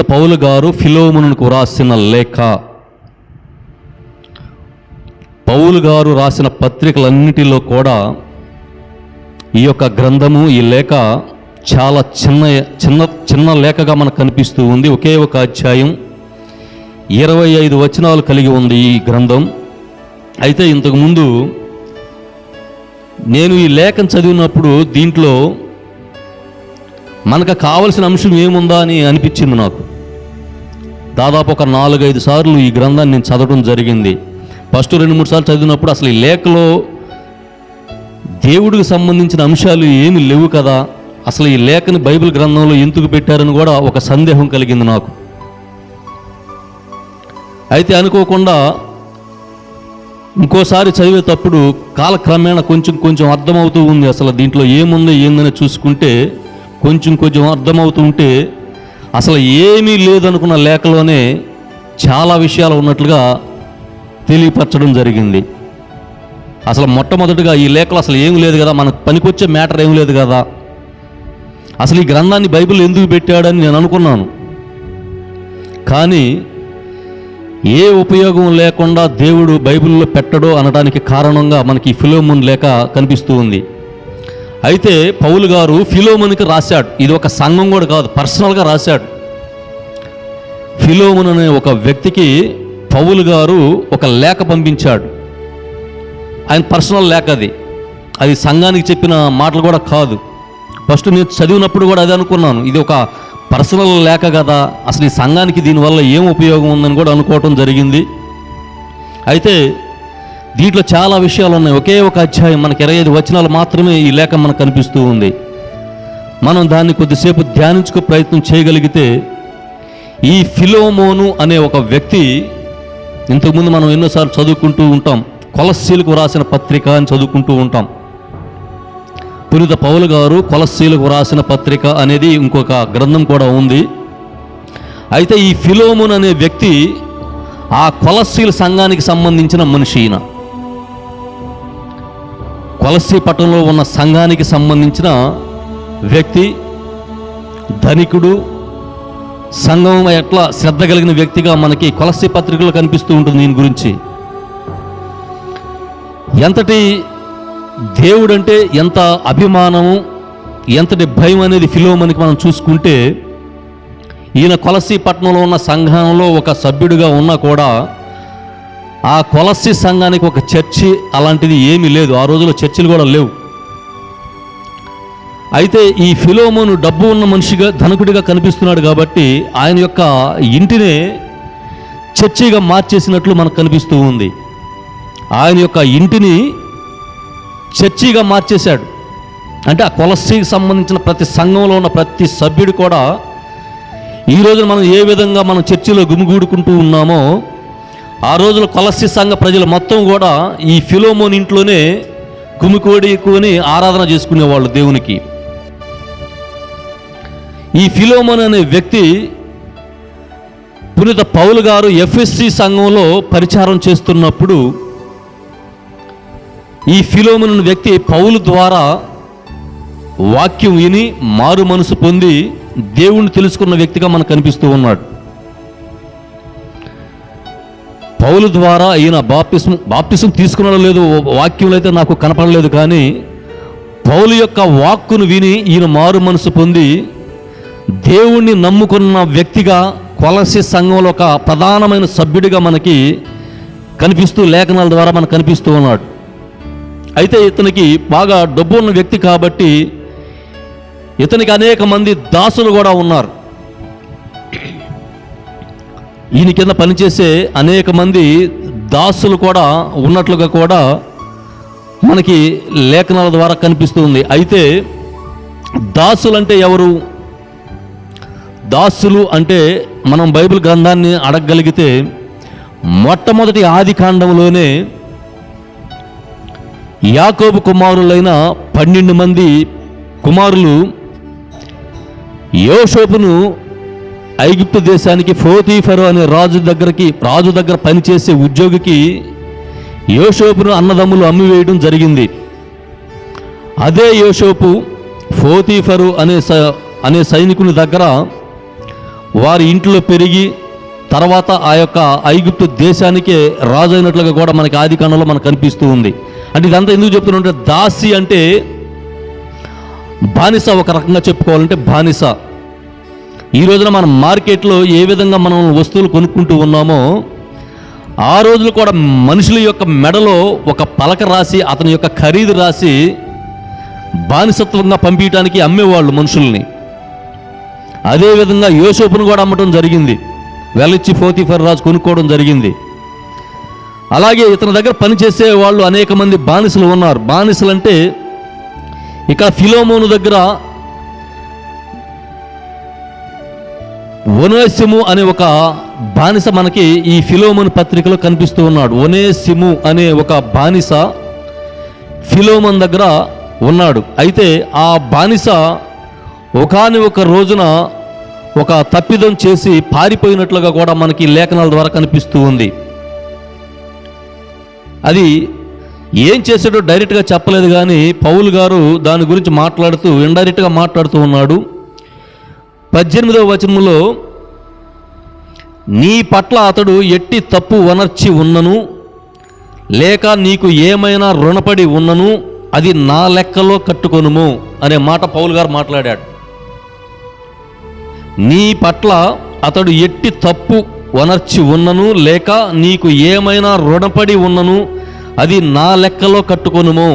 పౌలు గారు ఫిలోమునకు రాసిన లేఖ. పౌలు గారు రాసిన పత్రికలన్నిటిలో కూడా ఈ యొక్క గ్రంథము ఈ లేఖ చాలా చిన్న చిన్న చిన్న లేఖగా మనకు కనిపిస్తూ ఉంది. ఒకే ఒక అధ్యాయం. ఇరవై ఐదు వచనాలు కలిగి ఉంది ఈ గ్రంథం. అయితే ఇంతకుముందు నేను ఈ లేఖను చదివినప్పుడు దీంట్లో మనకు కావలసిన అంశం ఏముందా అని అనిపించింది నాకు. దాదాపు ఒక నాలుగైదు సార్లు ఈ గ్రంథాన్ని నేను చదవడం జరిగింది. ఫస్ట్ రెండు మూడు సార్లు చదివినప్పుడు అసలు ఈ లేఖలో దేవుడికి సంబంధించిన అంశాలు ఏమి లేవు కదా. అసలు ఈ లేఖని బైబిల్ గ్రంథంలో ఎందుకు పెట్టారని కూడా ఒక సందేహం కలిగింది నాకు. అయితే అనుకోకుండా ఇంకోసారి చదివేటప్పుడు కాలక్రమేణా కొంచెం కొంచెం అర్థమవుతూ ఉంది అసలు దీంట్లో ఏముంది ఏందని చూసుకుంటే కొంచెం కొంచెం అర్థమవుతుంటే అసలు ఏమీ లేదనుకున్న లేఖలోనే చాలా విషయాలు ఉన్నట్లుగా తెలియపరచడం జరిగింది. అసలు మొట్టమొదటిగా ఈ లేఖలు అసలు ఏం లేదు కదా మనకు పనికొచ్చే మ్యాటర్ ఏం లేదు కదా. అసలు ఈ గ్రంథాన్ని బైబిల్ ఎందుకు పెట్టాడని నేను అనుకున్నాను. కానీ ఏ ఉపయోగం లేకుండా దేవుడు బైబిల్లో పెట్టడో అనడానికి కారణంగా మనకి ఈ ఫిలోమున్ లేఖ కనిపిస్తూ ఉంది. అయితే పౌలు గారు ఫిలోమన్కి రాశాడు. ఇది ఒక సంఘం కూడా కాదు పర్సనల్గా రాశాడు. ఫిలోమన్ అనే ఒక వ్యక్తికి పౌలు గారు ఒక లేఖ పంపించాడు. ఆయన పర్సనల్ లేఖ అది. అది సంఘానికి చెప్పిన మాటలు కూడా కాదు. ఫస్ట్ నేను చదివినప్పుడు కూడా అదే అనుకున్నాను. ఇది ఒక పర్సనల్ లేఖ కదా. అసలు ఈ సంఘానికి దీనివల్ల ఏం ఉపయోగం ఉందని కూడా అనుకోవటం జరిగింది. అయితే దీంట్లో చాలా విషయాలు ఉన్నాయి. ఒకే ఒక అధ్యాయం మనకి ఇరవై ఐదు వచనాలు మాత్రమే ఈ లేఖ మనకు కనిపిస్తూ ఉంది. మనం దాన్ని కొద్దిసేపు ధ్యానించుకో ప్రయత్నం చేయగలిగితే ఈ ఫిలోమోను అనే ఒక వ్యక్తి ఇంతకుముందు మనం ఎన్నోసార్లు చదువుకుంటూ ఉంటాం. కొలస్సీలకు రాసిన పత్రిక అని చదువుకుంటూ ఉంటాం. పునీత పౌలు గారు కొలస్సీలకు రాసిన పత్రిక అనేది ఇంకొక గ్రంథం కూడా ఉంది. అయితే ఈ ఫిలోమున్ అనే వ్యక్తి ఆ కొలస్సీల సంఘానికి సంబంధించిన మనిషి ఈయన. కొలసి పట్టణంలో ఉన్న సంఘానికి సంబంధించిన వ్యక్తి ధనికుడు సంఘం ఎట్లా శ్రద్ధ కలిగిన వ్యక్తిగా మనకి కొలసి పత్రికలో కనిపిస్తూ ఉంటుంది దీని గురించి. ఎంతటి దేవుడంటే ఎంత అభిమానము ఎంతటి భయం అనేది ఫిలోమనికి మనం చూసుకుంటే ఈయన కొలసి పట్టణంలో ఉన్న సంఘంలో ఒక సభ్యుడిగా ఉన్నా కూడా ఆ కొలసి సంఘానికి ఒక చర్చి అలాంటిది ఏమీ లేదు. ఆ రోజుల్లో చర్చిలు కూడా లేవు. అయితే ఈ ఫిలోమోను డబ్బు ఉన్న మనిషిగా ధనకుడిగా కనిపిస్తున్నాడు కాబట్టి ఆయన యొక్క ఇంటినే చర్చిగా మార్చేసినట్లు మనకు కనిపిస్తూ ఉంది. ఆయన యొక్క ఇంటిని చర్చిగా మార్చేశాడు. అంటే ఆ కొలస్సీకి సంబంధించిన ప్రతి సంఘంలో ఉన్న ప్రతి సభ్యుడు కూడా ఈ రోజున మనం ఏ విధంగా మనం చర్చిలో గుమిగూడుకుంటూ ఉన్నామో ఆ రోజుల కొలసి సంఘ ప్రజలు మొత్తం కూడా ఈ ఫిలోమోన్ ఇంట్లోనే గుమికూడుకొని ఆరాధన చేసుకునేవాళ్ళు దేవునికి. ఈ ఫిలోమోన్ అనే వ్యక్తి పునీత పౌలు గారు ఎఫ్ఎస్సి సంఘంలో పరిచారం చేస్తున్నప్పుడు ఈ ఫిలోమన్ వ్యక్తి పౌలు ద్వారా వాక్యం విని మారు మనసు పొంది దేవుణ్ణి తెలుసుకున్న వ్యక్తిగా మనకు కనిపిస్తూ ఉన్నాడు. పౌలు ద్వారా ఈయన బాప్తిసం బాప్తిసం తీసుకున్నాడో లేదు వాక్యంలో అయితే నాకు కనపడలేదు కానీ పౌలు యొక్క వాక్కును విని ఈయన మారు మనసు పొంది దేవుణ్ణి నమ్ముకున్న వ్యక్తిగా కొలసి సంఘంలో ఒక ప్రధానమైన సభ్యుడిగా మనకి కనిపిస్తూ లేఖనాల ద్వారా మనకు కనిపిస్తూ ఉన్నాడు. అయితే ఇతనికి బాగా డబ్బు ఉన్న వ్యక్తి కాబట్టి ఇతనికి అనేక మంది దాసులు కూడా ఉన్నారు. ఈయన కింద పనిచేసే అనేక మంది దాసులు కూడా ఉన్నట్లుగా కూడా మనకి లేఖనాల ద్వారా కనిపిస్తుంది. అయితే దాసులు అంటే ఎవరు? దాసులు అంటే మనం బైబిల్ గ్రంథాన్ని అడగగలిగితే మొట్టమొదటి ఆది కాండంలోనే యాకోబు కుమారులైన పన్నెండు మంది కుమారులు యోషోపును ఐగుప్తు దేశానికి ఫోతీఫరు అనే రాజు దగ్గరికి రాజు దగ్గర పనిచేసే ఉద్యోగికి యోషోపును అన్నదమ్ములు అమ్మివేయడం జరిగింది. అదే యోషోపు ఫోతీఫరు అనే స అనే సైనికుని దగ్గర వారి ఇంట్లో పెరిగి తర్వాత ఆ యొక్క ఐగుప్తు దేశానికే రాజు అయినట్లుగా కూడా మనకి ఆది కాండంలో మనకు కనిపిస్తూ ఉంది. అంటే ఇదంతా ఎందుకు చెప్తున్నా దాసి అంటే బానిస ఒక రకంగా చెప్పుకోవాలంటే బానిస. ఈ రోజున మనం మార్కెట్లో ఏ విధంగా మనం వస్తువులు కొనుక్కుంటూ ఉన్నామో ఆ రోజులు కూడా మనుషుల యొక్క మెడలో ఒక పలక రాసి అతని యొక్క ఖరీదు రాసి బానిసత్వంగా పంపించడానికి అమ్మేవాళ్ళు మనుషుల్ని. అదేవిధంగా యోసోపును కూడా అమ్మటం జరిగింది. వెలచ్చి ఫోతిఫర్ రాజు కొనుక్కోవడం జరిగింది. అలాగే ఇతని దగ్గర పనిచేసే వాళ్ళు అనేక మంది బానిసలు ఉన్నారు. బానిసలు అంటే ఇక్కడ ఫిలోమోను దగ్గర ఒనేసిము అనే ఒక బానిస మనకి ఈ ఫిలోమన్ పత్రికలో కనిపిస్తూ ఉన్నాడు. ఒనేసిము అనే ఒక బానిస ఫిలోమన్ దగ్గర ఉన్నాడు. అయితే ఆ బానిస ఒకని ఒక రోజున ఒక తప్పిదం చేసి పారిపోయినట్లుగా కూడా మనకి లేఖనాల ద్వారా కనిపిస్తూ ఉంది. అది ఏం చేశాడో డైరెక్ట్గా చెప్పలేదు కానీ పౌల్ గారు దాని గురించి మాట్లాడుతూ ఇండైరెక్ట్గా మాట్లాడుతూ ఉన్నాడు. పద్దెనిమిదవ వచనంలో నీ పట్ల అతడు ఎట్టి తప్పు వనర్చి ఉన్నను లేక నీకు ఏమైనా రుణపడి ఉన్నను అది నా లెక్కలో కట్టుకొనుము అనే మాట పౌలు గారు మాట్లాడాడు. నీ పట్ల అతడు ఎట్టి తప్పు వనర్చి ఉన్నను లేక నీకు ఏమైనా రుణపడి ఉన్నను అది నా లెక్కలో కట్టుకొనుము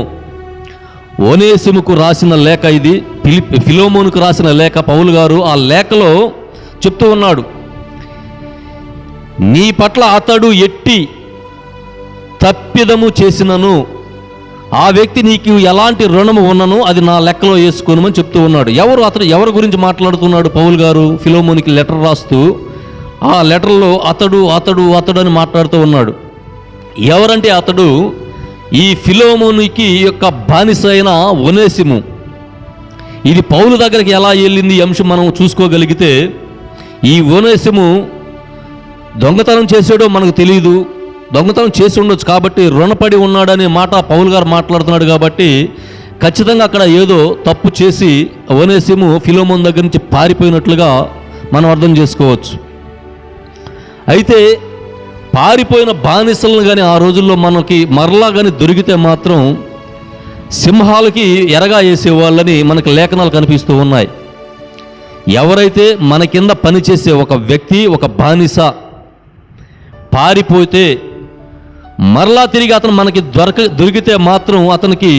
ఓనేసిముకు రాసిన లేఖ ఇది ఫిలిప్ ఫిలోమోనుకు రాసిన లేఖ. పౌలు గారు ఆ లేఖలో చెప్తూ ఉన్నాడు. నీ పట్ల అతడు ఎట్టి తప్పిదము చేసినను ఆ వ్యక్తి నీకు ఎలాంటి రుణము ఉన్నను అది నా లెక్కలో వేసుకోనమని చెప్తూ ఉన్నాడు. ఎవరు అతడు ఎవరి గురించి మాట్లాడుతున్నాడు పౌలు గారు? ఫిలోమోనికి లెటర్ రాస్తూ ఆ లెటర్లో అతడు అతడు అతడు అని మాట్లాడుతూ ఉన్నాడు. ఎవరంటే అతడు ఈ ఫిలోమోనికి యొక్క బానిస అయిన ఒనేసిము. ఇది పౌలు దగ్గరికి ఎలా వెళ్ళింది అంశం మనం చూసుకోగలిగితే ఈ ఒనేసిము దొంగతనం చేసాడో మనకు తెలియదు దొంగతనం చేసి ఉండొచ్చు కాబట్టి రుణపడి ఉన్నాడనే మాట పౌలు గారు మాట్లాడుతున్నాడు కాబట్టి ఖచ్చితంగా అక్కడ ఏదో తప్పు చేసి ఓనేసిము ఫిలోమోన్ దగ్గర నుంచి పారిపోయినట్లుగా మనం అర్థం చేసుకోవచ్చు. అయితే పారిపోయిన బానిసలను కానీ ఆ రోజుల్లో మనకి మరలా కానీ దొరికితే మాత్రం సింహాలకి ఎరగా వేసేవాళ్ళని మనకు లేఖనాలు కనిపిస్తూ ఉన్నాయి. ఎవరైతే మన కింద పనిచేసే ఒక వ్యక్తి ఒక బానిస పారిపోతే మరలా తిరిగి అతను మనకి దొరక దొరికితే మాత్రం అతనికి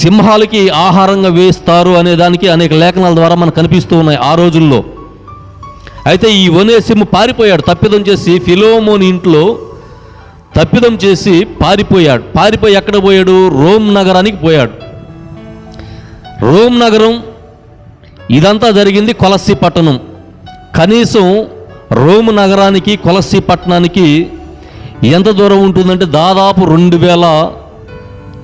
సింహాలకి ఆహారంగా వేస్తారు అనే దానికి అనేక లేఖనాల ద్వారా మనకు కనిపిస్తూ ఉన్నాయి ఆ రోజుల్లో. అయితే ఈ ఒనేసిము పారిపోయాడు. తప్పిదం చేసి ఫిలోమోని ఇంట్లో తప్పిదం చేసి పారిపోయాడు. పారిపోయి ఎక్కడ పోయాడు? రోమ్ నగరానికి పోయాడు. రోమ్ నగరం ఇదంతా జరిగింది కొలసి పట్టణం. కనీసం రోమ్ నగరానికి కొలసి పట్టణానికి ఎంత దూరం ఉంటుందంటే దాదాపు రెండు వేల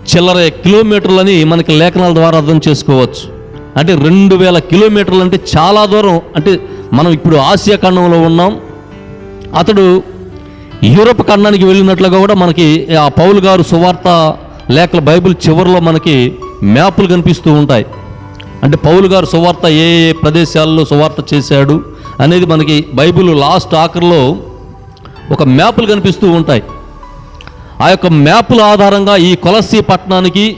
చిల్లర కిలోమీటర్లని మనకి లేఖనాల ద్వారా అర్థం చేసుకోవచ్చు. అంటే రెండు వేల కిలోమీటర్లు అంటే చాలా దూరం. అంటే మనం ఇప్పుడు ఆసియా ఖండంలో ఉన్నాం. అతడు యూరప్ ఖండానికి వెళ్ళినట్లుగా కూడా మనకి ఆ పౌలు గారు సువార్త లేఖల బైబిల్ చివరిలో మనకి మ్యాపులు కనిపిస్తూ ఉంటాయి. అంటే పౌలు గారు సువార్త ఏ ఏ ప్రదేశాల్లో సువార్త చేశాడు అనేది మనకి బైబిల్ లాస్ట్ ఆఖరిలో ఒక మ్యాపులు కనిపిస్తూ ఉంటాయి. ఆ యొక్క మ్యాపుల ఆధారంగా ఈ కొలసి పట్టణానికి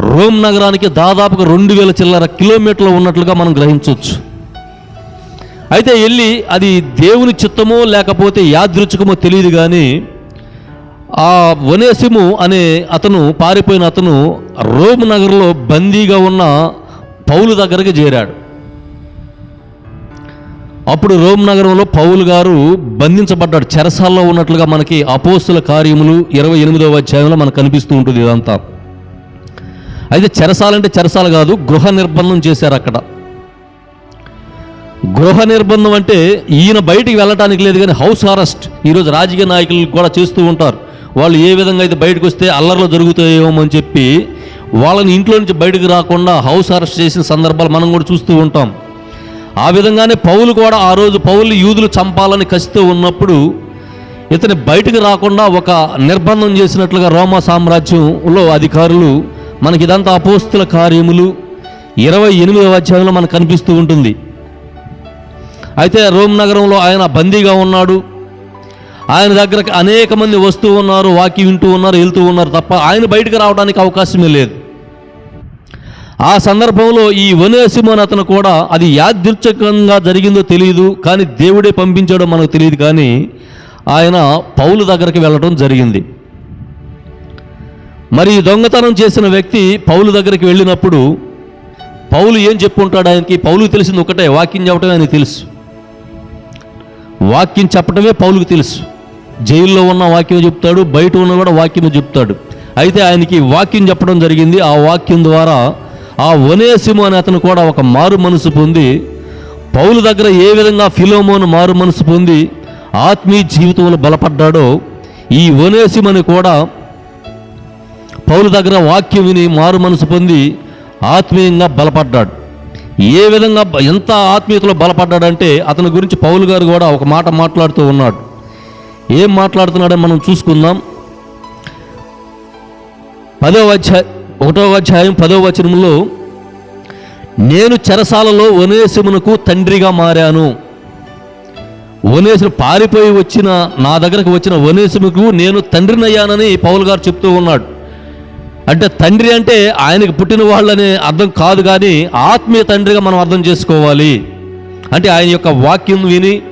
రోమ్ నగరానికి దాదాపుగా రెండు వేల చిల్లర కిలోమీటర్లు ఉన్నట్లుగా మనం గ్రహించవచ్చు. అయితే వెళ్ళి అది దేవుని చిత్తమో లేకపోతే యాదృచ్ఛికమో తెలియదు కానీ ఆ వనేసిము అనే అతను పారిపోయిన అతను రోమ్ నగర్లో బందీగా ఉన్న పౌలు దగ్గరికి చేరాడు. అప్పుడు రోమ్ నగరంలో పౌలు గారు బంధించబడ్డాడు. చెరసాల్లో ఉన్నట్లుగా మనకి అపోస్తుల కార్యములు ఇరవై ఎనిమిదవ అధ్యాయంలో మనకు కనిపిస్తూ ఉంటుంది ఇదంతా. అయితే చెరసాలంటే చెరసాల కాదు గృహ నిర్బంధం చేశారు అక్కడ. గృహ నిర్బంధం అంటే ఈయన బయటికి వెళ్ళటానికి లేదు కానీ హౌస్ అరెస్ట్ ఈరోజు రాజకీయ నాయకులు కూడా చేస్తూ ఉంటారు. వాళ్ళు ఏ విధంగా అయితే బయటకు వస్తే అల్లర్లు జరుగుతాయేమో అని చెప్పి వాళ్ళని ఇంట్లో నుంచి బయటకు రాకుండా హౌస్ అరెస్ట్ చేసిన సందర్భాలు మనం కూడా చూస్తూ ఉంటాం. ఆ విధంగానే పౌలు కూడా ఆ రోజు పౌలు యూదులు చంపాలని కసితో ఉన్నప్పుడు ఇతని బయటకు రాకుండా ఒక నిర్బంధం చేసినట్లుగా రోమా సామ్రాజ్యంలో అధికారులు మనకి ఇదంతా అపోస్తుల కార్యములు. ఇరవై ఎనిమిదవ అధ్యాయంలో మనకు కనిపిస్తూ ఉంటుంది. అయితే రోమ్ నగరంలో ఆయన బందీగా ఉన్నాడు. ఆయన దగ్గరకు అనేక మంది వస్తూ ఉన్నారు వాకి వింటూ ఉన్నారు వెళ్తూ ఉన్నారు తప్ప ఆయన బయటకు రావడానికి అవకాశమే లేదు. ఆ సందర్భంలో ఈ వనేసిమోన్ అతను కూడా అది యాదృచ్ఛికంగా జరిగిందో తెలియదు కానీ దేవుడే పంపించాడో మనకు తెలియదు కానీ ఆయన పౌలు దగ్గరికి వెళ్ళడం జరిగింది. మరి దొంగతనం చేసిన వ్యక్తి పౌలు దగ్గరికి వెళ్ళినప్పుడు పౌలు ఏం చెప్పుంటాడు ఆయనకి? పౌలు తెలిసింది ఒకటే వాకింగ్ చెప్పడమే ఆయనకి తెలుసు. వాక్యం చెప్పడమే పౌలుకు తెలుసు. జైల్లో ఉన్న వాక్యం చెప్తాడు బయట ఉన్న కూడా వాక్యం చెప్తాడు. అయితే ఆయనకి వాక్యం చెప్పడం జరిగింది. ఆ వాక్యం ద్వారా ఆ వనేసిము అనే అతను కూడా ఒక మారు మనసు పొంది పౌలు దగ్గర ఏ విధంగా ఫిలోమోను మారు మనసు పొంది ఆత్మీయ జీవితంలో బలపడ్డాడో ఈ వనేసిమని కూడా పౌలు దగ్గర వాక్యం విని మారు మనసు పొంది ఆత్మీయంగా బలపడ్డాడు. ఏ విధంగా ఎంత ఆత్మీయతలో బలపడ్డాడంటే అతని గురించి పౌలు గారు కూడా ఒక మాట మాట్లాడుతూ ఉన్నాడు. ఏం మాట్లాడుతున్నాడో మనం చూసుకుందాం. పదో అధ్యాయ ఒకటో అధ్యాయం పదో వచనంలో నేను చెరసాలలో వనేశమునకు తండ్రిగా మారాను. వనేసును పారిపోయి వచ్చిన నా దగ్గరకు వచ్చిన వనేశముకు నేను తండ్రినయ్యానని పౌలు గారు చెప్తూ ఉన్నాడు. అంటే తండ్రి అంటే ఆయనకు పుట్టిన వాళ్ళని అర్థం కాదు కానీ ఆత్మీయ తండ్రిగా మనం అర్థం చేసుకోవాలి. అంటే ఆయన యొక్క వాక్యం విని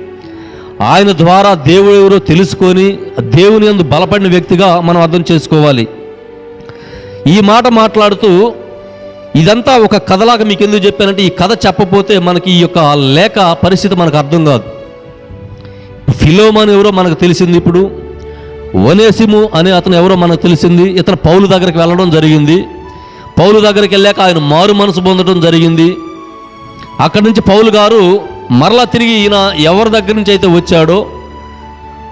ఆయన ద్వారా దేవుడు ఎవరో తెలుసుకొని దేవుని యందు బలపడిన వ్యక్తిగా మనం అర్థం చేసుకోవాలి. ఈ మాట మాట్లాడుతూ ఇదంతా ఒక కథలాగా మీకు ఎందుకు చెప్పానంటే ఈ కథ చెప్పపోతే మనకి ఈ యొక్క లేఖ పరిస్థితి మనకు అర్థం కాదు. ఫిలోమన్ ఎవరో మనకు తెలిసింది ఇప్పుడు. వనేసిము అనే అతను ఎవరో మనకు తెలిసింది. ఇతను పౌలు దగ్గరికి వెళ్ళడం జరిగింది. పౌలు దగ్గరికి వెళ్ళాక ఆయన మారు మనసు పొందడం జరిగింది. అక్కడి నుంచి పౌలు గారు మరలా తిరిగి ఈయన ఎవరి దగ్గర నుంచి అయితే వచ్చాడో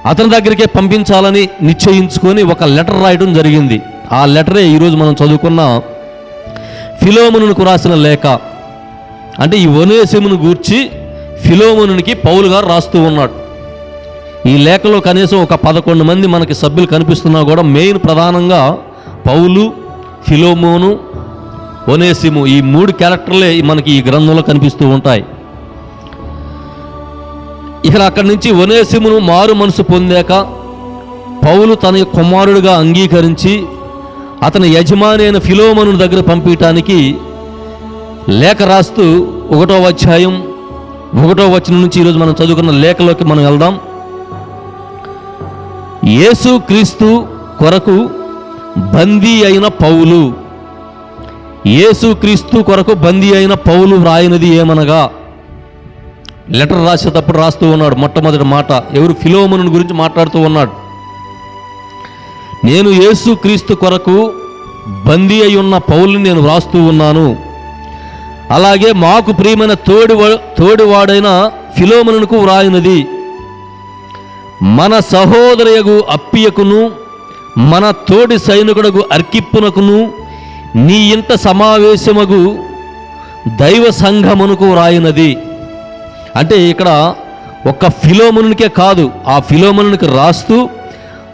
అతని దగ్గరికే పంపించాలని నిశ్చయించుకొని ఒక లెటర్ రాయడం జరిగింది. ఆ లెటరే ఈరోజు మనం చదువుకున్న ఫిలోమనుకు రాసిన లేఖ. అంటే ఈ వనేసిమును గూర్చి ఫిలోమనునికి పౌలు గారు రాస్తూ ఉన్నాడు. ఈ లేఖలో కనీసం ఒక పదకొండు మంది మనకి సభ్యులు కనిపిస్తున్నా కూడా మెయిన్ ప్రధానంగా పౌలు ఫిలోమోను ఒనేసిము ఈ మూడు క్యారెక్టర్లే మనకి ఈ గ్రంథంలో కనిపిస్తూ ఉంటాయి. ఇక్కడ అక్కడి నుంచి ఒనేసిమును మారు మనసు పొందాక పౌలు తన కుమారుడిగా అంగీకరించి అతని యజమాని అయిన ఫిలోమను దగ్గర పంపించటానికి లేఖ రాస్తూ ఒకటో అధ్యాయం ఒకటో వచనం నుంచి ఈరోజు మనం చదువుకున్న లేఖలోకి మనం వెళ్దాం. యేసుక్రీస్తు కొరకు బందీ అయిన పౌలు. యేసుక్రీస్తు కొరకు బందీ అయిన పౌలు వ్రాయినది ఏమనగా? లెటర్ రాసేటప్పుడు రాస్తూ ఉన్నాడు మొట్టమొదటి మాట. ఎవరు ఫిలోమను గురించి మాట్లాడుతూ ఉన్నాడు? నేను యేసుక్రీస్తు కొరకు బందీ అయి ఉన్న పౌల్ని నేను వ్రాస్తూ ఉన్నాను. అలాగే మాకు ప్రియమైన తోడి తోడివాడైన ఫిలోమనుకు వ్రాయినది. మన సహోదరయగు అప్పియకును మన తోడి సైనికుడకు అర్కిప్పునకును నీ ఇంట సమావేశమగు దైవ సంఘమునకు రాయినది అంటే ఇక్కడ ఒక్క ఫిలోమనునికే కాదు ఆ ఫిలోమనునికి రాస్తూ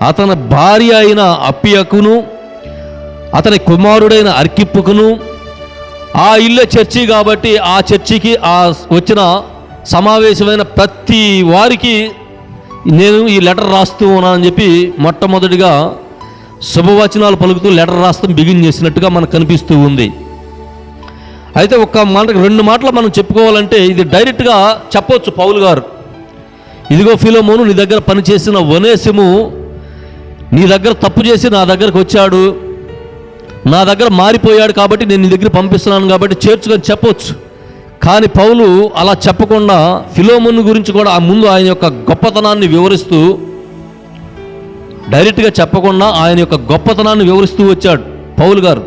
అతని భార్య అయిన అప్పియకును అతని కుమారుడైన అర్కిప్పుకును ఆ ఇల్లే చర్చి కాబట్టి ఆ చర్చికి ఆ వచ్చిన సమావేశమైన ప్రతి వారికి నేను ఈ లెటర్ రాస్తూ ఉన్నానని చెప్పి మొట్టమొదటిగా శుభవచనాలు పలుకుతూ లెటర్ రాస్తాం బిగిన్ చేసినట్టుగా మనకు కనిపిస్తూ ఉంది. అయితే ఒక మాట రెండు మాటలు మనం చెప్పుకోవాలంటే ఇది డైరెక్ట్గా చెప్పొచ్చు పౌలు గారు. ఇదిగో ఫిలోమోను నీ దగ్గర పనిచేసిన వనేసిము నీ దగ్గర తప్పు చేసి నా దగ్గరకు వచ్చాడు. నా దగ్గర మారిపోయాడు కాబట్టి నేను నీ దగ్గర పంపిస్తున్నాను కాబట్టి చేర్చుకొని చెప్పొచ్చు. కానీ పౌలు అలా చెప్పకుండా ఫిలోమును గురించి కూడా ఆ ముందు ఆయన యొక్క గొప్పతనాన్ని వివరిస్తూ డైరెక్ట్గా చెప్పకుండా ఆయన యొక్క గొప్పతనాన్ని వివరిస్తూ వచ్చాడు పౌలు గారు.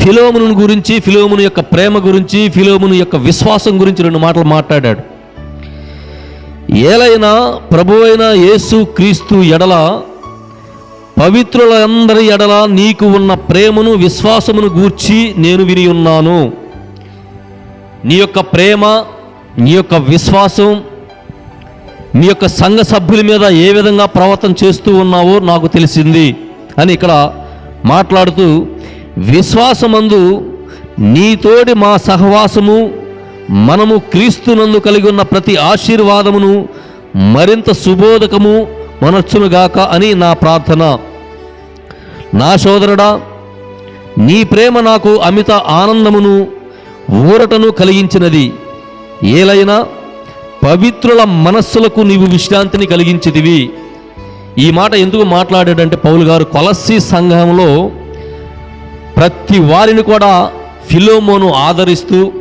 ఫిలోమును గురించి ఫిలోమును యొక్క ప్రేమ గురించి ఫిలోమును యొక్క విశ్వాసం గురించి రెండు మాటలు మాట్లాడాడు. ఏలైనా ప్రభువైన యేసు క్రీస్తు ఎడల పవిత్రులందరి ఎడల నీకు ఉన్న ప్రేమను విశ్వాసమును గూర్చి నేను విని ఉన్నాను. నీ యొక్క ప్రేమ నీ యొక్క విశ్వాసం నీ యొక్క సంఘ సభ్యుల మీద ఏ విధంగా ప్రవర్తన చేస్తూ ఉన్నావో నాకు తెలిసింది అని ఇక్కడ మాట్లాడుతూ విశ్వాసమందు నీతోటి మా సహవాసము మనము క్రీస్తునందు కలిగి ఉన్న ప్రతి ఆశీర్వాదమును మరింత సుబోధకము మనొచ్చునుగాక అని నా ప్రార్థన. నా సోదరుడా నీ ప్రేమ నాకు అమిత ఆనందమును ఊరటను కలిగించినది ఏలైనా పవిత్రుల మనస్సులకు నీవు విశ్రాంతిని కలిగించితివి. ఈ మాట ఎందుకు మాట్లాడాడంటే పౌలు గారు కొలస్సీ సంఘంలో ప్రతి వారిని కూడా ఫిలోమోను ఆదరిస్తూ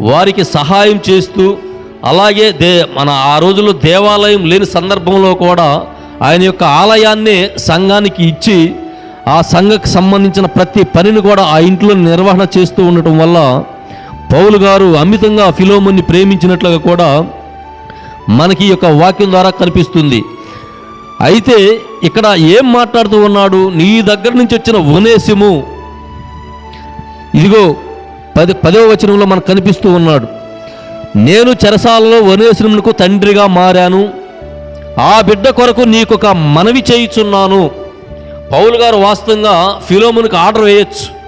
వారికి సహాయం చేస్తూ అలాగే దే మన ఆ రోజుల్లో దేవాలయం లేని సందర్భంలో కూడా ఆయన యొక్క ఆలయాన్నే సంఘానికి ఇచ్చి ఆ సంఘకు సంబంధించిన ప్రతి పనిని కూడా ఆ ఇంట్లో నిర్వహణ చేస్తూ ఉండటం వల్ల పౌలు గారు అమితంగా ఫిలోముని ప్రేమించినట్లుగా కూడా మనకి ఈ యొక్క వాక్యం ద్వారా కనిపిస్తుంది. అయితే ఇక్కడ ఏం మాట్లాడుతూ ఉన్నాడు? నీ దగ్గర నుంచి వచ్చిన ఉనేసిము ఇదిగో పది పదవ వచనంలో మనకు కనిపిస్తూ ఉన్నాడు. నేను చెరసాలలో వనేశ్వరమునకు తండ్రిగా మారాను. ఆ బిడ్డ కొరకు నీకొక మనవి చేయుచున్నాను. పౌలు గారు వాస్తవంగా ఫిలోమునికి ఆర్డర్ వేయచ్చు.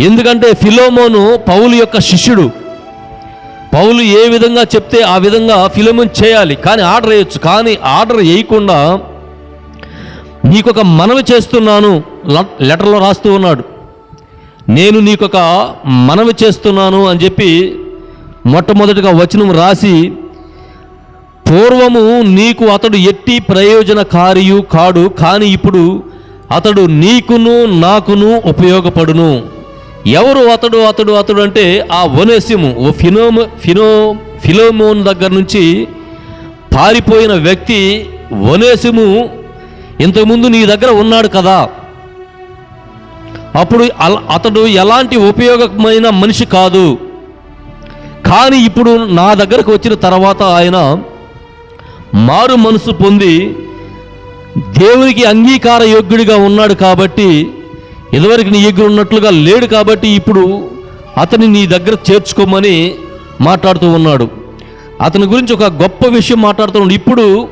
ఎందుకంటే ఫిలోమోను పౌలు యొక్క శిష్యుడు. పౌలు ఏ విధంగా చెప్తే ఆ విధంగా ఫిలోమోన్ చేయాలి. కానీ ఆర్డర్ వేయచ్చు. కానీ ఆర్డర్ వేయకుండా నీకొక మనవి చేస్తున్నాను. లెటర్లో రాస్తూ ఉన్నాడు. నేను నీకొక మనవి చేస్తున్నాను అని చెప్పి మొట్టమొదటిగా వచనం రాసి పూర్వము నీకు అతడు ఎట్టి ప్రయోజనకారియు కాడు. కానీ ఇప్పుడు అతడు నీకును నాకును ఉపయోగపడును. ఎవరు అతడు అతడు అతడు అంటే ఆ వనేసిము ఓ ఫినోమ ఫినో ఫిలోమోన్ దగ్గర నుంచి పారిపోయిన వ్యక్తి వనేసిము ఇంతకుముందు నీ దగ్గర ఉన్నాడు కదా. అప్పుడు అతడు ఎలాంటి ఉపయోగమైన మనిషి కాదు. కానీ ఇప్పుడు నా దగ్గరకు వచ్చిన తర్వాత ఆయన మారు మనసు పొంది దేవునికి అంగీకార యోగ్యుడిగా ఉన్నాడు కాబట్టి ఇదివరకు నీ దగ్గర ఉన్నట్లుగా లేడు కాబట్టి ఇప్పుడు అతని నీ దగ్గర చేర్చుకోమని మాట్లాడుతూ ఉన్నాడు. అతని గురించి ఒక గొప్ప విషయం మాట్లాడుతున్నాడు ఇప్పుడు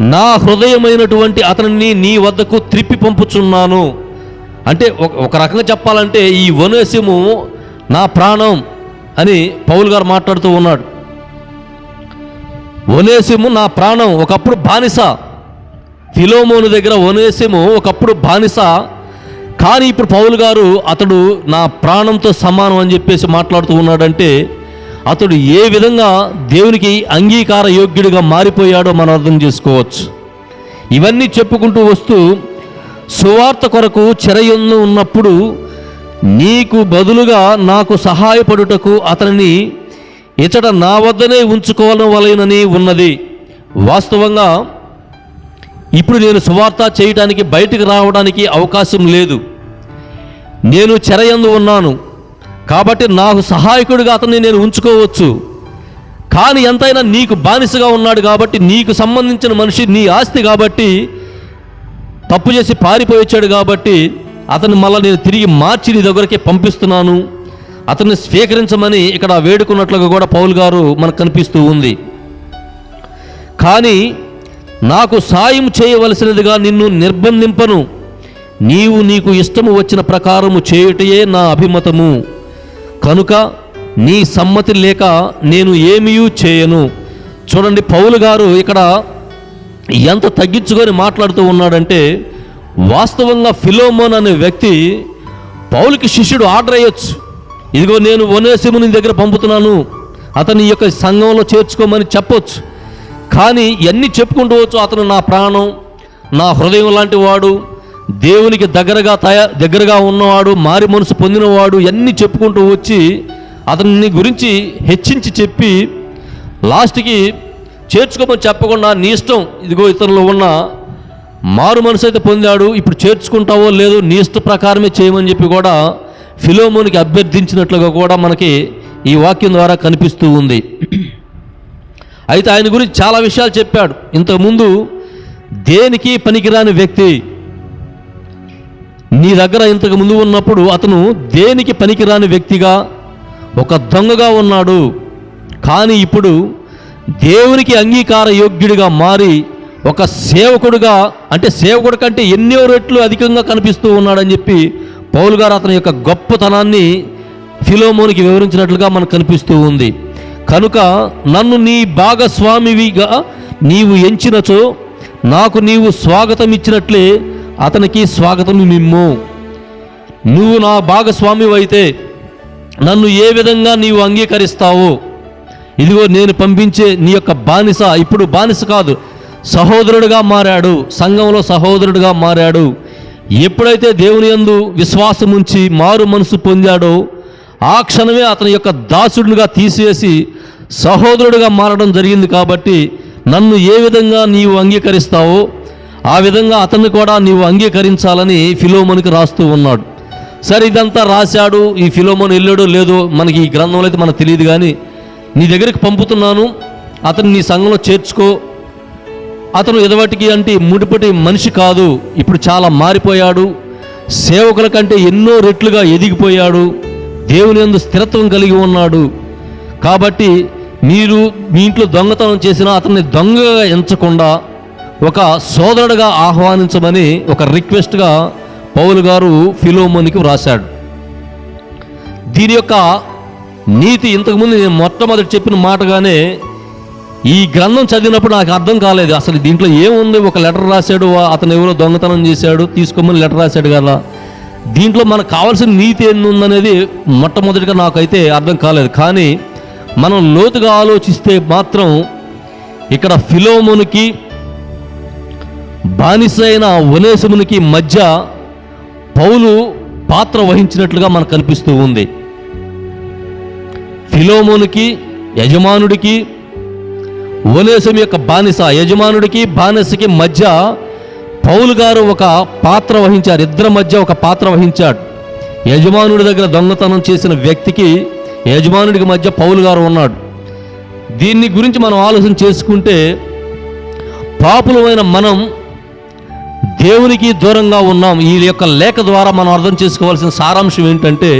నా హృదయమైనటువంటి అతనిని నీ వద్దకు త్రిప్పి పంపుచున్నాను. అంటే ఒక ఒక రకంగా చెప్పాలంటే ఈ వనస్యము నా ప్రాణం అని పౌలు గారు మాట్లాడుతూ ఉన్నాడు. ఒనేసిము నా ప్రాణం ఒకప్పుడు బానిస. ఫిలోమోను దగ్గర ఒనేసిము ఒకప్పుడు బానిస. కానీ ఇప్పుడు పౌలు గారు అతడు నా ప్రాణంతో సమానం అని చెప్పేసి మాట్లాడుతూ ఉన్నాడంటే అతడు ఏ విధంగా దేవునికి అంగీకార యోగ్యుడిగా మారిపోయాడో మనం అర్థం చేసుకోవచ్చు. ఇవన్నీ చెప్పుకుంటూ వస్తూ సువార్త కొరకు చెరయొందు ఉన్నప్పుడు నీకు బదులుగా నాకు సహాయపడుటకు అతనిని ఇతడ నా వద్దనే ఉంచుకోవలనని ఉన్నది. వాస్తవంగా ఇప్పుడు నేను సువార్త చేయటానికి బయటికి రావడానికి అవకాశం లేదు. నేను చెరయందు ఉన్నాను. కాబట్టి నాకు సహాయకుడిగా అతన్ని నేను ఉంచుకోవచ్చు. కానీ ఎంతైనా నీకు బానిసగా ఉన్నాడు కాబట్టి నీకు సంబంధించిన మనిషి నీ ఆస్తి కాబట్టి తప్పు చేసి పారిపోయి వచ్చాడు కాబట్టి అతను మళ్ళీ నేను తిరిగి మార్చి నీ దగ్గరికి పంపిస్తున్నాను. అతన్ని స్వీకరించమని ఇక్కడ వేడుకున్నట్లుగా కూడా పౌల్ గారు మనకు కనిపిస్తూ ఉంది. కానీ నాకు సాయం చేయవలసినదిగా నిన్ను నిర్బంధింపను. నీవు నీకు ఇష్టము వచ్చిన ప్రకారము చేయుటయే నా అభిమతము. కనుక నీ సమ్మతి లేక నేను ఏమీయూ చేయను. చూడండి పౌలు గారు ఇక్కడ ఎంత తగ్గించుకొని మాట్లాడుతూ ఉన్నాడంటే వాస్తవంగా ఫిలోమోన్ అనే వ్యక్తి పౌలుకి శిష్యుడు ఆర్డర్ అయ్యొచ్చు. ఇదిగో నేను ఒనేసిముని నీ దగ్గర పంపుతున్నాను. అతని ఈ యొక్క సంఘంలో చేర్చుకోమని చెప్పొచ్చు. కానీ ఎన్ని చెప్పుకుంటూ వచ్చు అతను నా ప్రాణం నా హృదయం లాంటి వాడు దేవునికి దగ్గరగా తయా దగ్గరగా ఉన్నవాడు మారి మనసు పొందినవాడు ఎన్ని చెప్పుకుంటూ వచ్చి అతని గురించి హెచ్చించి చెప్పి లాస్ట్కి చేర్చుకోమని చెప్పకుండా నీ ఇష్టం ఇదిగో ఇతరులు ఉన్న మారు మనసు అయితే పొందాడు ఇప్పుడు చేర్చుకుంటావో లేదో నీ ఇష్ట ప్రకారమే చేయమని చెప్పి కూడా ఫిలోమోనికి అభ్యర్థించినట్లుగా కూడా మనకి ఈ వాక్యం ద్వారా కనిపిస్తూ ఉంది. అయితే ఆయన గురించి చాలా విషయాలు చెప్పాడు. ఇంతకుముందు దేనికి పనికిరాని వ్యక్తి నీ దగ్గర ఇంతకు ముందు ఉన్నప్పుడు అతను దేనికి పనికిరాని వ్యక్తిగా ఒక దొంగగా ఉన్నాడు. కానీ ఇప్పుడు దేవునికి అంగీకార యోగ్యుడిగా మారి ఒక సేవకుడుగా అంటే సేవకుడు కంటే ఎన్నో రెట్లు అధికంగా కనిపిస్తూ ఉన్నాడని చెప్పి పౌలు గారు అతని యొక్క గొప్పతనాన్ని ఫిలోమోనికి వివరించినట్లుగా మనకు కనిపిస్తూ ఉంది. కనుక నన్ను నీ భాగస్వామివిగా నీవు ఎంచినచో నాకు నీవు స్వాగతం ఇచ్చినట్లే అతనికి స్వాగతం నిమ్ము నువ్వు నా భాగస్వామివైతే అయితే నన్ను ఏ విధంగా నీవు అంగీకరిస్తావో? ఇదిగో నేను పంపించే నీ యొక్క బానిస ఇప్పుడు బానిస కాదు సహోదరుడుగా మారాడు సంఘంలో సహోదరుడిగా మారాడు. ఎప్పుడైతే దేవుని యందు విశ్వాసం ఉంచి మారు మనసు పొందాడో ఆ క్షణమే అతని యొక్క దాసుడిగా తీసివేసి సహోదరుడిగా మారడం జరిగింది కాబట్టి నన్ను ఏ విధంగా నీవు అంగీకరిస్తావో ఆ విధంగా అతన్ని కూడా నీవు అంగీకరించాలని ఫిలోమోనికి రాస్తూ ఉన్నాడు. సరే ఇదంతా రాశాడు ఈ ఫిలోమోన్ వెళ్ళాడో లేదో మనకి ఈ గ్రంథంలో అయితే మనకు తెలియదు కానీ నీ దగ్గరికి పంపుతున్నాను అతను నీ సంఘంలో చేర్చుకో. అతను ఎదవటికి అంటే ముడిపటి మనిషి కాదు ఇప్పుడు చాలా మారిపోయాడు. సేవకుల కంటే ఎన్నో రెట్లుగా ఎదిగిపోయాడు. దేవుని ఎందు స్థిరత్వం కలిగి ఉన్నాడు. కాబట్టి మీరు మీ ఇంట్లో దొంగతనం చేసినా అతన్ని దొంగగా ఎంచకుండా ఒక సోదరుడుగా ఆహ్వానించమని ఒక రిక్వెస్ట్గా పౌలు గారు ఫిలోమోనికి వ్రాశాడు. దీని యొక్క నీతి ఇంతకుముందు నేను మొట్టమొదటి చెప్పిన మాటగానే ఈ గ్రంథం చదివినప్పుడు నాకు అర్థం కాలేదు. అసలు దీంట్లో ఏముంది? ఒక లెటర్ రాశాడు అతను ఎవరో దొంగతనం చేశాడు తీసుకోమని లెటర్ రాశాడు కదా. దీంట్లో మనకు కావాల్సిన నీతి ఏందనేది మొట్టమొదటిగా నాకైతే అర్థం కాలేదు. కానీ మనం లోతుగా ఆలోచిస్తే మాత్రం ఇక్కడ ఫిలోమునికి బానిసైన వనేశమునికి మధ్య పౌలు పాత్ర వహించినట్లుగా మనకు కనిపిస్తూ ఉంది. ఫిలోమోనికి యజమానుడికి వనేశం యొక్క బానిస యజమానుడికి బానిసకి మధ్య పౌలు గారు ఒక పాత్ర వహించారు. ఇద్దరి మధ్య ఒక పాత్ర వహించాడు. యజమానుడి దగ్గర దొంగతనం చేసిన వ్యక్తికి యజమానుడికి మధ్య పౌలు గారు ఉన్నాడు. దీన్ని గురించి మనం ఆలోచన చేసుకుంటే పాపులమైన మనం దేవునికి దూరంగా ఉన్నాం. ఈ యొక్క లేఖ ద్వారా మనం అర్థం చేసుకోవాల్సిన సారాంశం ఏంటంటే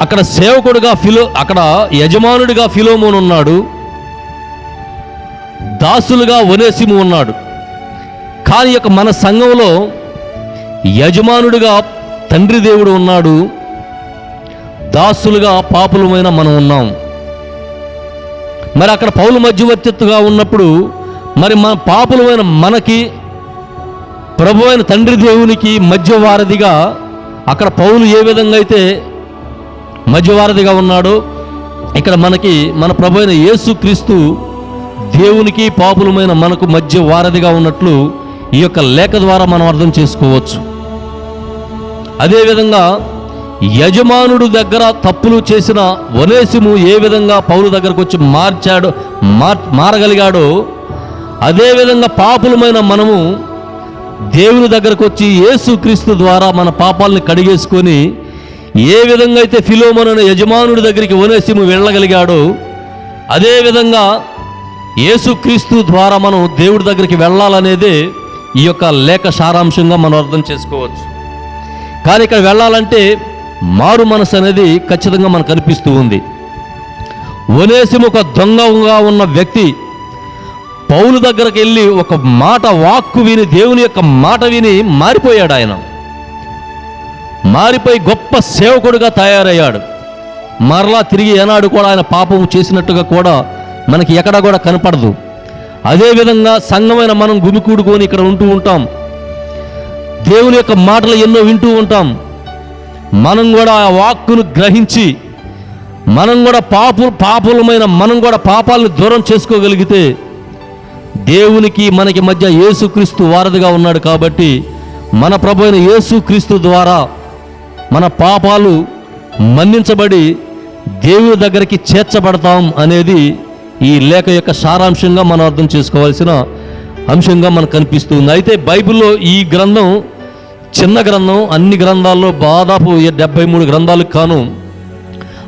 అక్కడ సేవకుడుగా ఫిలో అక్కడ యజమానుడిగా ఫిలోమోన్ ఉన్నాడు దాసులుగా వనేసిము ఉన్నాడు. కానీ యొక్క మన సంఘంలో యజమానుడిగా తండ్రి దేవుడు ఉన్నాడు. దాసులుగా పాపులమైన మనం ఉన్నాం. మరి అక్కడ పౌలు మధ్యవర్తిత్తుగా ఉన్నప్పుడు మరి మన పాపులమైన మనకి ప్రభు అయిన తండ్రి దేవునికి మధ్యవారధిగా అక్కడ పౌలు ఏ విధంగా అయితే మధ్యవారధిగా ఉన్నాడో ఇక్కడ మనకి మన ప్రభు అయిన యేసు క్రీస్తు దేవునికి పాపులమైన మనకు మధ్య వారధిగా ఉన్నట్లు ఈ యొక్క లేఖ ద్వారా మనం అర్థం చేసుకోవచ్చు. అదేవిధంగా యజమానుడు దగ్గర తప్పులు చేసిన వనేసిము ఏ విధంగా పౌలు దగ్గరకు వచ్చి మార్చాడు మార్ మారగలిగాడో అదేవిధంగా పాపులమైన మనము దేవుని దగ్గరకు వచ్చి యేసుక్రీస్తు ద్వారా మన పాపాలను కడిగేసుకొని ఏ విధంగా అయితే ఫిలోమన అనే యజమానుడి దగ్గరికి వనేసిము వెళ్ళగలిగాడో అదేవిధంగా యేసుక్రీస్తు ద్వారా మనం దేవుడి దగ్గరికి వెళ్ళాలనేదే ఈ యొక్క లేఖ సారాంశంగా మనం అర్థం చేసుకోవచ్చు. కానీ ఇక్కడ వెళ్ళాలంటే మారు మనసు అనేది ఖచ్చితంగా మనకు కనిపిస్తూ ఉంది. ఒనేసిము ఒక దొంగగా ఉన్న వ్యక్తి పౌలు దగ్గరికి వెళ్ళి ఒక మాట వాక్కు విని దేవుని యొక్క మాట విని మారిపోయాడు ఆయన. మారిపోయి గొప్ప సేవకుడుగా తయారయ్యాడు. మరలా తిరిగి ఏనాడు కూడా ఆయన పాపం చేసినట్టుగా కూడా మనకి ఎక్కడ కూడా కనపడదు. అదేవిధంగా సంఘమైన మనం గుమికూడుకొని ఇక్కడ ఉంటూ ఉంటాం. దేవుని యొక్క మాటలు ఎన్నో వింటూ ఉంటాం. మనం కూడా ఆ వాక్కును గ్రహించి మనం కూడా పాపు పాపులమైన మనం కూడా పాపాలను దూరం చేసుకోగలిగితే దేవునికి మనకి మధ్య యేసుక్రీస్తు వారధిగా ఉన్నాడు కాబట్టి మన ప్రభు అయిన యేసుక్రీస్తు ద్వారా మన పాపాలు మన్నించబడి దేవుని దగ్గరికి చేర్చబడతాం అనేది ఈ లేఖ యొక్క సారాంశంగా మనం అర్థం చేసుకోవాల్సిన అంశంగా మనకు కనిపిస్తుంది అయితే బైబిల్లో ఈ గ్రంథం చిన్న గ్రంథం అన్ని గ్రంథాల్లో దాదాపు డెబ్బై మూడు గ్రంథాలకు కాను.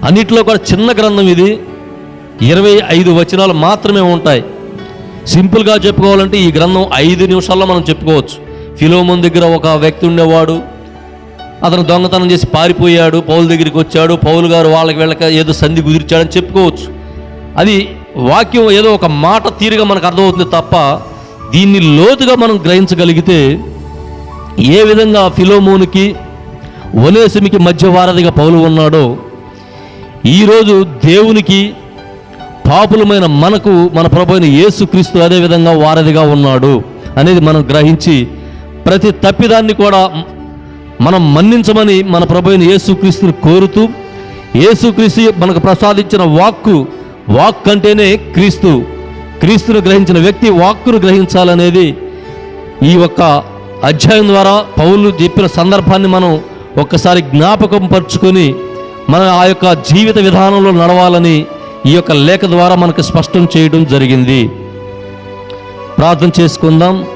అన్నిట్లో కూడా చిన్న గ్రంథం ఇది. ఇరవై ఐదు వచనాలు మాత్రమే ఉంటాయి. సింపుల్గా చెప్పుకోవాలంటే ఈ గ్రంథం ఐదు నిమిషాల్లో మనం చెప్పుకోవచ్చు. ఫిలోమోన్ దగ్గర ఒక వ్యక్తి ఉండేవాడు. అతను దొంగతనం చేసి పారిపోయాడు. పౌలు దగ్గరికి వచ్చాడు. పౌలు గారు వాళ్ళకి వెళ్ళక ఏదో సంధి కుదిర్చాడని చెప్పుకోవచ్చు. అది వాక్యం ఏదో ఒక మాట తీరుగా మనకు అర్థమవుతుంది తప్ప దీన్ని లోతుగా మనం గ్రహించగలిగితే ఏ విధంగా ఫిలోమోనికి ఒనేసిమికి మధ్య వారధిగా పౌలు ఉన్నాడో ఈరోజు దేవునికి పాపులమైన మనకు మన ప్రభు అయిన యేసుక్రీస్తు అదేవిధంగా వారధిగా ఉన్నాడు అనేది మనం గ్రహించి ప్రతి తప్పిదాన్ని కూడా మనం మన్నించమని మన ప్రభు అయిన యేసుక్రీస్తుని కోరుతూ యేసుక్రీస్తు మనకు ప్రసాదించిన వాక్కు వాక్ అంటేనే క్రీస్తు. క్రీస్తును గ్రహించిన వ్యక్తి వాక్కును గ్రహించాలనేది ఈ ఒక్క అధ్యాయం ద్వారా పౌలు చెప్పిన సందర్భాన్ని మనం ఒక్కసారి జ్ఞాపకం పరుచుకొని మన ఆ యొక్క జీవిత విధానంలో నడవాలని ఈ యొక్క లేఖ ద్వారా మనకు స్పష్టం చేయడం జరిగింది. ప్రార్థన చేసుకుందాం.